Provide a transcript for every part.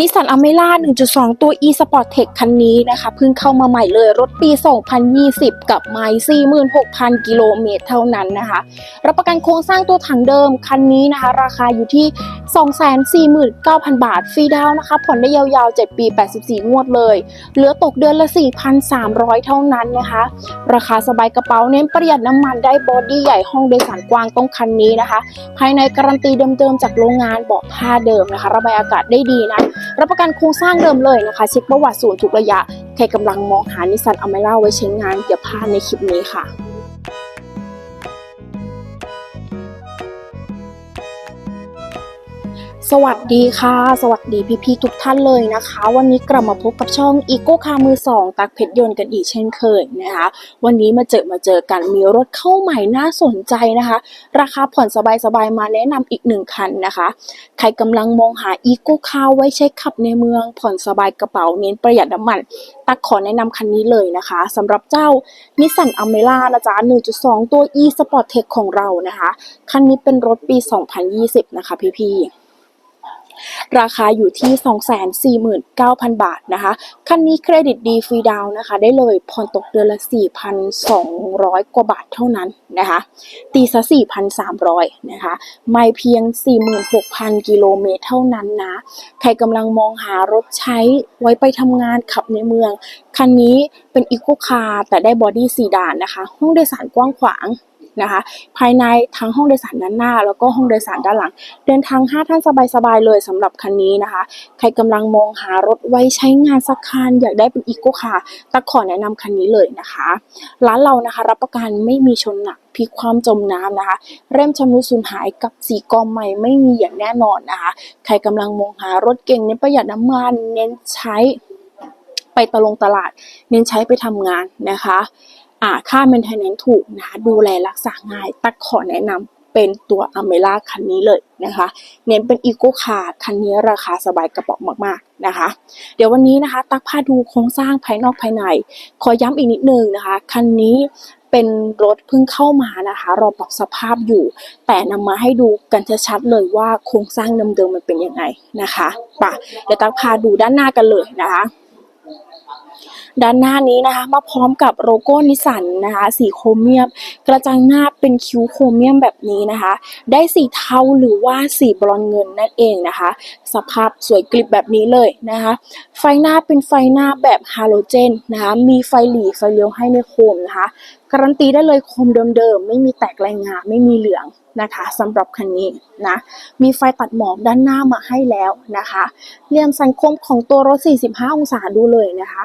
นิสสันอเมร่า1.2 ตัว e Sport Tech คันนี้นะคะ เพิ่งเข้ามาใหม่เลยรถปี 2020 กับไมล์46,000 กิโลเมตรเท่านั้นนะคะ รับประกันโครงสร้างตัวถังเดิม คันนี้นะคะ ราคาอยู่ที่ 249,000 บาท ฟรีดาวนะคะ ผ่อนได้ยาวๆ 7 ปี 84 งวดเลย เหลือตกเดือนละ 4,300 เท่านั้นนะคะ ราคาสบายกระเป๋าเน้นประหยัดน้ำมันได้บอดี้ใหญ่ห้องโดยสารกว้างต้องคันนี้นะคะ ภายในการันตีเดิมๆจากโรงงานเบาะผ้าเดิมนะคะ ระบายอากาศได้ดีนะรับประกันโครงสร้างเดิมเลยนะคะเช็คประวัติศูนย์ทุกระยะ ใครกำลังมองหานิสสันอเมร่าไว้ใช้งานอย่าพลาดในคลิปนี้ค่ะ สวัสดีค่ะ สวัสดีพี่ๆทุกท่านเลยนะคะ วันนี้กลับมาพบกับช่อง e โก้คามือสองตักเพชรยนต์กันอีกเช่นเคยนะคะ วันนี้มาเจอมาเจอกันมีรถเข้าใหม่น่าสนใจนะคะ ราคาผ่อนสบายๆมาแนะนำอีกหนึ่งคันนะคะ ใครกำลังมองหาอีโก้คาไว้ใช้ขับในเมือง ผ่อนสบายกระเป๋าเน้นประหยัดน้ำมันตักขอแนะนำคันนี้เลยนะคะสำหรับเจ้านิสสันอเมร่านะจ๊ะ1.2 ตัว e Sport Tech ของเรานะคะ คันนี้เป็นรถปี 2020 นะคะพี่ๆ ราคาอยู่ที่ 249,000 บาทนะคะคันนี้เครดิตดีฟรีดาวนะคะ ได้เลยผ่อนตกเดือนละ 4,200 กว่าบาทเท่านั้นนะคะตีซะ4,300นะคะไม่เพียง 46,000 กิโลเมตรเท่านั้นนะ ใครกำลังมองหารถใช้ไว้ไปทำงานขับในเมือง คันนี้เป็นอีโคคาร์แต่ได้บอดี้สีดานนะคะ ห้องโดยสารกว้างขวาง นะคะ ภายในทั้งห้องโดยสารด้านหน้า แล้วก็ห้องโดยสารด้านหลัง เดินทาง5ท่านสบายๆเลยสำหรับคันนี้นะคะ ใครกำลังมองหารถไว้ใช้งานสักคันอยากได้เป็นอีโคคาร์ตักขอแนะนำคันนี้เลยนะคะ ร้านเรานะคะรับประกันไม่มีชนหนักพลิกความจมน้ำนะคะ เริ่มชำรุดสูญหายกับสีกอมใหม่ไม่มีอย่างแน่นอนนะคะ ใครกำลังมองหารถเก่งเน้นประหยัดน้ำมันเน้นใช้ไปตะลงตลาด เน้นใช้ไปทำงานนะคะ อ่าค่า maintenance ถูกนะดูแลรักษาง่ายตักขอแนะนำเป็นตัวอเมร่าคันนี้เลยนะคะ เน้นเป็นอีโ c คาร์คันนี้ราคาสบายกระเป๋ามากๆนะคะ เดี๋ยววันนี้นะคะ ตักพาดูโครงสร้างภายนอกภายใน ขอย้ำอีกนิดนึงนะคะ คันนี้เป็นรถเพิ่งเข้ามานะคะรอปรับสภาพอยู่ แต่นำมาให้ดูกันชัดๆเลยว่าโครงสร้างเดิมๆมันเป็นยังไงนะคะปะเดี๋ยวตักพาดูด้านหน้ากันเลยนะคะ ด้านหน้านี้นะคะ มาพร้อมกับโลโก้นิสสันนะคะ สีโครเมียม กระจังหน้าเป็นคิ้วโครเมียมแบบนี้นะคะ ได้สีเทาหรือว่าสีบรอนเงินนั่นเองนะคะ สภาพสวยกริบแบบนี้เลยนะคะ ไฟหน้าเป็นไฟหน้าแบบฮาโลเจนนะคะ มีไฟหลีไฟเลี้ยวให้ในโคมนะคะการันตีได้เลยโคมเดิมๆ ไม่มีแตกลายงาไม่มีเหลืองนะคะสำหรับคันนี้นะ มีไฟตัดหมอกด้านหน้ามาให้แล้วนะคะเหลี่ยมสันคมของตัวรถ 45 องศาดูเลยนะคะ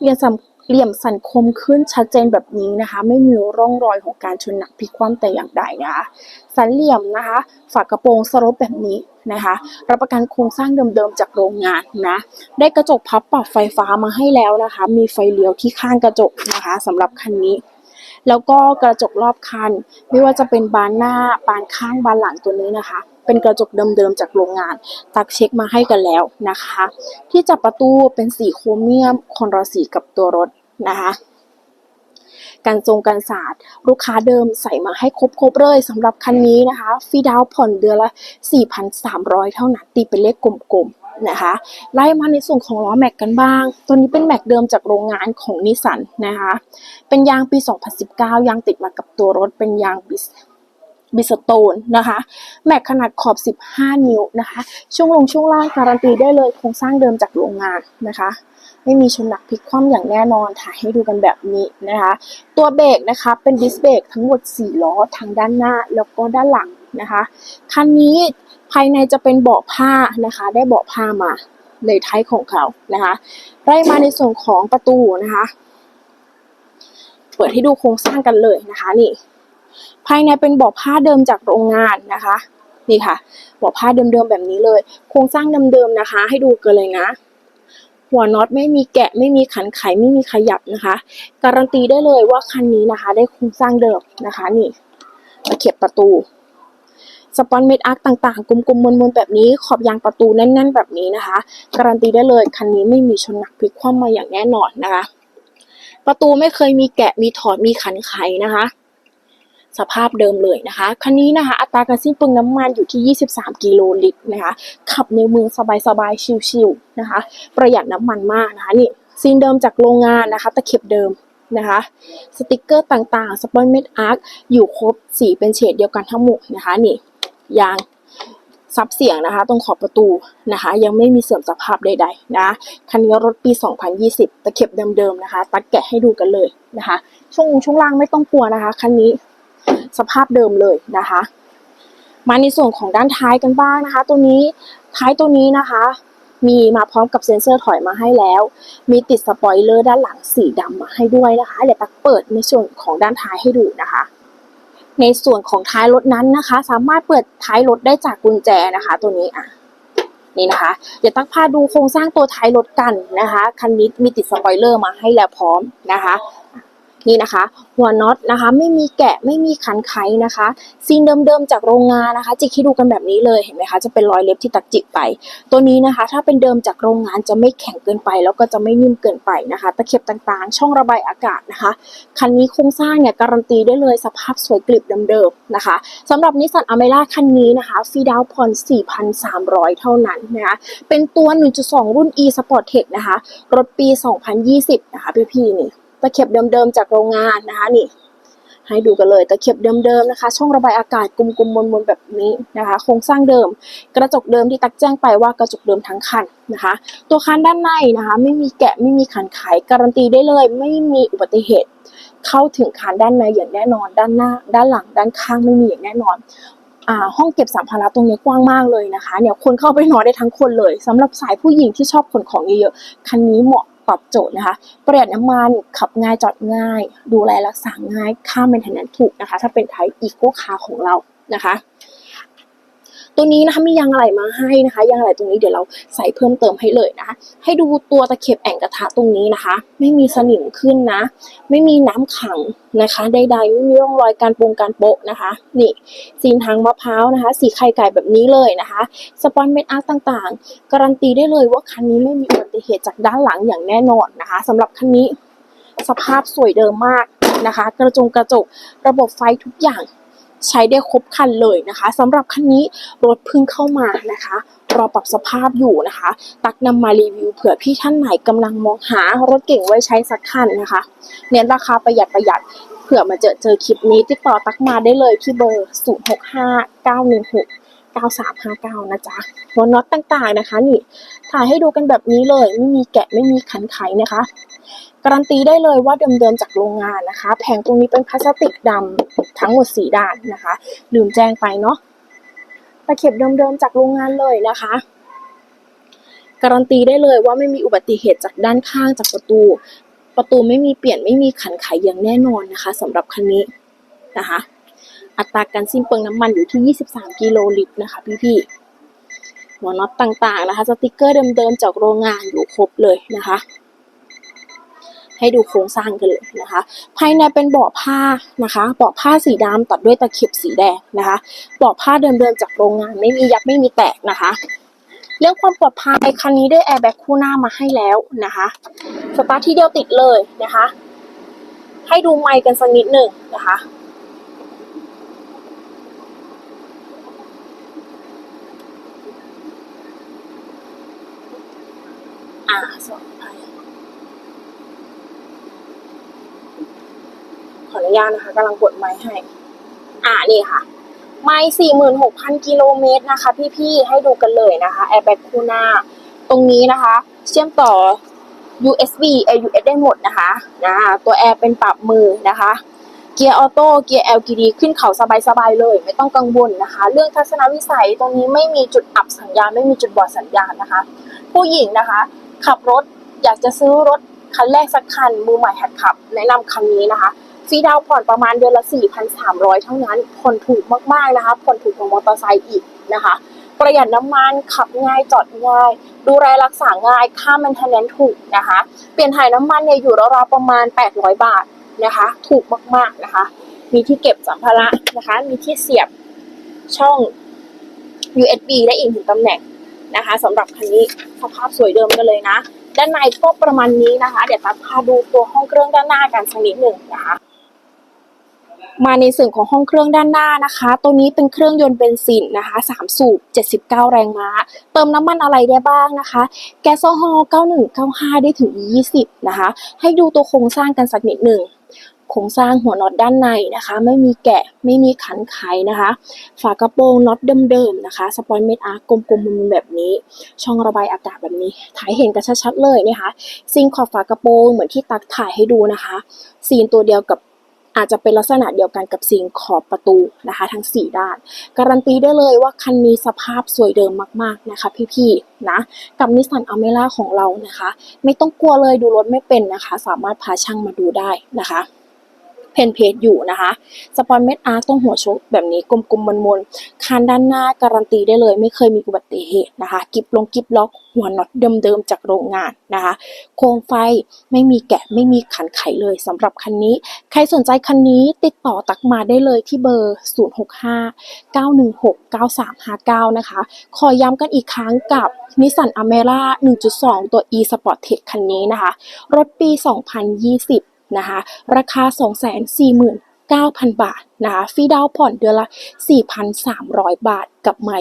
เหลี่ยมสันเหลี่ยมสันคมขึ้นชัดเจนแบบนี้นะคะ ไม่มีร่องรอยของการชนหนักพลิกคว่ำแต่อย่างใดนะคะ สันเหลี่ยมนะคะ ฝากระโปรงสลปแบบนี้นะคะ รับประกันโครงสร้างเดิมๆจากโรงงานนะ ได้กระจกพับปรับไฟฟ้ามาให้แล้วนะคะ มีไฟเลี้ยวที่ข้างกระจกนะคะสำหรับคันนี้แล้วก็กระจกรอบคัน ไม่ว่าจะเป็นบานหน้าบานข้างบานหลังตัวนี้นะคะ เป็นกระจกเดิมๆจากโรงงาน ตักเช็คมาให้กันแล้วนะคะ ที่จับประตูเป็นสีโครเมียมคอนรสีกับตัวรถนะคะการทรงการศาสตร์ลูกค้าเดิมใส่มาให้ครบๆเลยสำหรับคันนี้นะคะฟรีดาวผ่อนเดือนละ 4,300 เท่านั้นตีเป็นเลขกลมๆนะคะไล่มาในส่วนของล้อแม็กกันบ้าง ตัวนี้เป็นแม็กเดิมจากโรงงานของนิสสันนะคะเป็นยางปี 2019 ยางติดมากับตัวรถเป็นยางบิส บิสโตนนะคะ แม็กขนาดขอบ 15 นิ้วนะคะ ช่วงลงช่วงล่างการันตีได้เลยโครงสร้างเดิมจากโรงงานนะคะ ไม่มีชนหนักพลิกคว่ำอย่างแน่นอนถ่ายให้ดูกันแบบนี้นะคะ ตัวเบรกนะคะเป็นดิสเบรกทั้งหมด 4 ล้อทางด้านหน้าแล้วก็ด้านหลังนะคะ คันนี้ภายในจะเป็นเบาะผ้านะคะ ได้เบาะผ้ามาเลยท้ายของเขานะคะ ไล่มาในส่วนของประตูนะคะ เปิดให้ดูโครงสร้างกันเลยนะคะนี่ ภายในเป็นบาะผ้าเดิมจากโรงงานนะคะ นี่ค่ะบาะผ้าเดิมๆแบบนี้เลย โครงสร้างเดิมๆนะคะ ให้ดูกันเลยนะ หัวน็อตไม่มีแกะไม่มีขันไขไม่มีขยับนะคะ การันตีได้เลยว่าคันนี้นะคะ ได้โครงสร้างเดิมนะคะ นี่ตะเข็บประตูสปอนเม็ดอาร์คต่างๆ กลมๆมนๆแบบนี้ ขอบยางประตูแน่น ๆ แบบนี้นะคะ การันตีได้เลยคันนี้ไม่มีชนหนักพลิกคว่ำมาอย่างแน่นอนนะคะ ประตูไม่เคยมีแกะมีถอดมีขันไขนะคะ สภาพเดิมเลยนะคะคันนี้นะคะ อัตราการสิ้นเปลืองน้ำมันอยู่ที่ 23 กิโลลิตรนะคะ ขับในเมืองสบายๆ ชิลๆนะคะ ประหยัดน้ำมันมากนะคะนี่ซีนเดิมจากโรงงานนะคะ ตะเข็บเดิมนะคะ สติกเกอร์ต่างๆ สปอนเม็ดอาร์คอยู่ครบสีเป็นเฉดเดียวกันทั้งหมดนะคะนี่ยางซับเสียงนะคะ ตรงขอบประตูนะคะ ยังไม่มีเสื่อมสภาพใดๆนะคันนี้รถปี 2020 ตะเข็บเดิมๆนะคะ ตัดแกะให้ดูกันเลยนะคะ ช่วงช่วงล่างไม่ต้องกลัวนะคะคันนี้ สภาพเดิมเลยนะคะ มาในส่วนของด้านท้ายกันบ้างนะคะ ตัวนี้ท้ายตัวนี้นะคะ มีมาพร้อมกับเซ็นเซอร์ถอยมาให้แล้ว มีติดสปอยเลอร์ด้านหลังสีดำมาให้ด้วยนะคะ เดี๋ยวตักเปิดในส่วนของด้านท้ายให้ดูนะคะในส่วนของท้ายรถนั้นนะคะ สามารถเปิดท้ายรถได้จากกุญแจนะคะ ตัวนี้อะนี่นะคะ เดี๋ยวตักพาดูโครงสร้างตัวท้ายรถกันนะคะ คันนี้มีติดสปอยเลอร์มาให้แล้วพร้อมนะคะ นี่นะคะ หัวน็อตนะคะ ไม่มีแกะไม่มีขันไขนะคะซีนเดิมๆจากโรงงานนะคะ จิกให้ดูกันแบบนี้เลยเห็นไหมคะจะเป็นรอยเล็บที่ตักจิกไป ตัวนี้นะคะ ถ้าเป็นเดิมจากโรงงานจะไม่แข็งเกินไป แล้วก็จะไม่นิ่มเกินไปนะคะ ตะเข็บต่างๆ ช่องระบายอากาศนะคะคันนี้โครงสร้างเนี่ยการันตีได้เลยสภาพสวยกริบเดิมๆนะคะสำหรับนิสสันอเมร่าคันนี้นะคะฟรีดาวน์ผ่อน4,300 เท่านั้นนะคะเป็นตัว 1.2 รุ่น e Sport Tech นะคะรถปี 2020 นะคะพี่ๆนี่ ตะเข็บเดิมๆจากโรงงานนะคะนี่ ให้ดูกันเลยตะเข็บเดิมๆนะคะ ช่องระบายอากาศกลมๆมนๆแบบนี้นะคะ โครงสร้างเดิม กระจกเดิมที่ตักแจ้งไปว่ากระจกเดิมทั้งคันนะคะ ตัวคันด้านในนะคะ ไม่มีแกะไม่มีขันไขการันตีได้เลย ไม่มีอุบัติเหตุเข้าถึงคันด้านในอย่างแน่นอน ด้านหน้า ด้านหลัง ด้านข้างไม่มีอย่างแน่นอนอ่าห้องเก็บสัมภาระตรงนี้กว้างมากเลยนะคะ เนี่ยคนเข้าไปนอนได้ทั้งคนเลยสำหรับสายผู้หญิงที่ชอบขนของเยอะๆคันนี้เหมาะ ตอบโจทย์นะคะ ประหยัดน้ำมันขับง่ายจอดง่าย ดูแลรักษาง่ายค่าเมนเทนแนนถูกนะคะ ถ้าเป็นไทป์อีโคคาร์ของเรานะคะ ตัวนี้นะคะมียางอะไหล่มาให้นะคะ ยางอะไหล่ตรงนี้เดี๋ยวเราใส่เพิ่มเติมให้เลยนะคะ ให้ดูตัวตะเข็บแอ่งกระทะตรงนี้นะคะ ไม่มีสนิมขึ้นนะ ไม่มีน้ำขังนะคะใดๆไม่มีร่องรอยการปรงการโปะนะคะ นี่ซีนทางมะพร้าวนะคะ สีไข่ไก่แบบนี้เลยนะคะ สปอนเม็ดอาร์ตต่างๆ การันตีได้เลยว่าคันนี้ไม่มีอุบัติเหตุจากด้านหลังอย่างแน่นอนนะคะสำหรับคันนี้สภาพสวยเดิมมากนะคะ กระจงกระจกระบบไฟทุกอย่าง ใช้ได้ครบคันเลยนะคะสำหรับคันนี้รถเพิ่งเข้ามานะคะรอปรับสภาพอยู่นะคะ ตักนำมารีวิวเผื่อพี่ท่านไหนกำลังมองหารถเก่งไว้ใช้สักคันนะคะเน้นราคาประหยัดประหยัดเผื่อมาเจอเจอคลิปนี้ติดต่อตักมาได้เลยที่เบอร์ 0 6 5 9 1 6 9359 นะจ๊ะหัวน็อตต่างๆนะคะ นี่ถ่ายให้ดูกันแบบนี้เลย ไม่มีแกะไม่มีขันไขนะคะ การันตีได้เลยว่าเดิมๆจากโรงงานนะคะ แผงตรงนี้เป็นพลาสติกดำทั้งหมดสีด้านนะคะลืมแจ้งไปเนาะตะเข็บเดิมๆจากโรงงานเลยนะคะ การันตีได้เลยว่าไม่มีอุบัติเหตุจากด้านข้างจากประตู ประตูไม่มีเปลี่ยนไม่มีขันไขอย่างแน่นอนนะคะสำหรับคันนี้นะคะอัตราการสิ้นเปลืองน้ำมันอยู่ที่ 23 กิโลลิตรนะคะพี่ๆหัวน็อตต่างๆนะคะ สติกเกอร์เดิมๆจากโรงงานอยู่ครบเลยนะคะ ให้ดูโครงสร้างกันเลยนะคะ ภายในเป็นเบาะผ้านะคะเบาะผ้าสีดำตัดด้วยตะเข็บสีแดงนะคะเบาะผ้าเดิมๆจากโรงงานไม่มียับไม่มีแตกนะคะ เรื่องความปลอดภัยคันนี้ได้แอร์แบ็กคู่หน้ามาให้แล้วนะคะสตาร์ทที่เดียวติดเลยนะคะ ให้ดูไมค์กันสักนิดหนึ่งนะคะอ่าสวัสดีค่ะ ขออนุญาตนะคะกำลังกดไม้ให้ อ่านี่ค่ะ ไม้สี่หมื่นหกพันกิโลเมตรนะคะ พี่ๆ ให้ดูกันเลยนะคะแอร์แบ็กคู่หน้า ตรงนี้นะคะ เชื่อมต่อ USB AUX ได้หมดนะคะนะตัวแอร์เป็นปรับมือนะคะ เกียร์ออโต้เกียร์ LGD ขึ้นเขาสบายๆเลย ไม่ต้องกังวลนะคะ เรื่องทัศนวิสัยตรงนี้ไม่มีจุดอับสัญญาณ ไม่มีจุดบอดสัญญาณนะคะ ผู้หญิงนะคะ ขับรถอยากจะซื้อรถคันแรกสักคันมือใหม่หัดขับ แนะนำคันนี้นะคะ ฟรีดาวผ่อนประมาณเดือนละ 4,300 เท่านั้น ผ่อนถูกมากๆนะคะ ผ่อนถูกกว่ามอเตอร์ไซค์อีกนะคะ ประหยัดน้ำมัน ขับง่าย จอดง่าย ดูแลรักษาง่าย ค่ามันเทนแนนถูกนะคะ เปลี่ยนถ่ายน้ำมันเนี่ยอยู่ราวๆประมาณ 800 บาทนะคะ ถูกมากๆนะคะ มีที่เก็บสัมภาระนะคะ มีที่เสียบช่อง USB ได้อีกหนึ่งตำแหน่งนะคะสำหรับคันนี้สภาพสวยเดิมกันเลยนะ ด้านในก็ประมาณนี้นะคะ เดี๋ยวตัดพาดูตัวห้องเครื่องด้านหน้ากันสักนิดหนึ่งนะคะ มาในส่วนของห้องเครื่องด้านหน้านะคะ ตัวนี้เป็นเครื่องยนต์เบนซินนะคะ3สูบ 79 แรงม้า เติมน้ำมันอะไรได้บ้างนะคะ แก๊สโซฮอล์9195 ได้ถึง 20 นะคะ ให้ดูตัวโครงสร้างกันสักนิดหนึ่ง โครงสร้างหัวน็อตด้านในนะคะ ไม่มีแกะ ไม่มีขันไขนะคะ ฝากระโปรงน็อตเดิมๆนะคะ สปอยล์เม็ดอาร์กลมๆมุมแบบนี้ ช่องระบายอากาศแบบนี้ ถ่ายเห็นกันชัดๆเลยนะคะ ซิงขอบฝากระโปรงเหมือนที่ตักถ่ายให้ดูนะคะ ซีนตัวเดียวกับ อาจจะเป็นลักษณะเดียวกันกับซิงขอบประตูนะคะ ทั้ง 4 ด้าน การันตีได้เลยว่าคันนี้สภาพสวยเดิมมากๆนะคะพี่ๆนะกับนิสสันอเมร่าของเรานะคะ ไม่ต้องกลัวเลยดูรถไม่เป็นนะคะ สามารถพาช่างมาดูได้นะคะ เพนเพจอยู่นะคะสปอนเม็ดอาร์ตตรงหัวชกแบบนี้กลมๆมนๆคานด้านหน้าการันตีได้เลย ไม่เคยมีอุบัติเหตุนะคะกิบลงกิบล็อกหัวน็อตเดิมๆจากโรงงานนะคะ โคมไฟไม่มีแกะไม่มีขันไขเลยสำหรับคันนี้ ใครสนใจคันนี้ติดต่อตักมาได้เลยที่เบอร์ 065 916 9359 นะคะ ขอย้ำกันอีกครั้งกับนิสสันอเมร่า1.2 ตัว e Sportage คันนี้นะคะ รถปี 2020 นะคะราคา 249,000 บาทนะคะฟรีดาวผ่อนเดือนละ 4,300 บาทกับไม่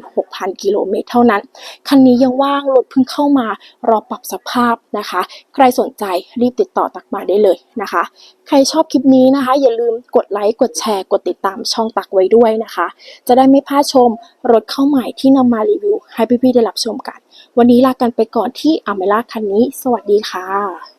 46,000 กิโลเมตรเท่านั้น คันนี้ยังว่างรถเพิ่งเข้ามารอปรับสภาพนะคะ ใครสนใจรีบติดต่อตักมาได้เลยนะคะ ใครชอบคลิปนี้นะคะ อย่าลืมกดไลค์กดแชร์กดติดตามช่องตักไว้ด้วยนะคะ จะได้ไม่พลาดชมรถเข้าใหม่ที่นำมารีวิวให้พี่ๆได้รับชมกัน วันนี้ลากันไปก่อนที่อเมร่าคันนี้ สวัสดีค่ะ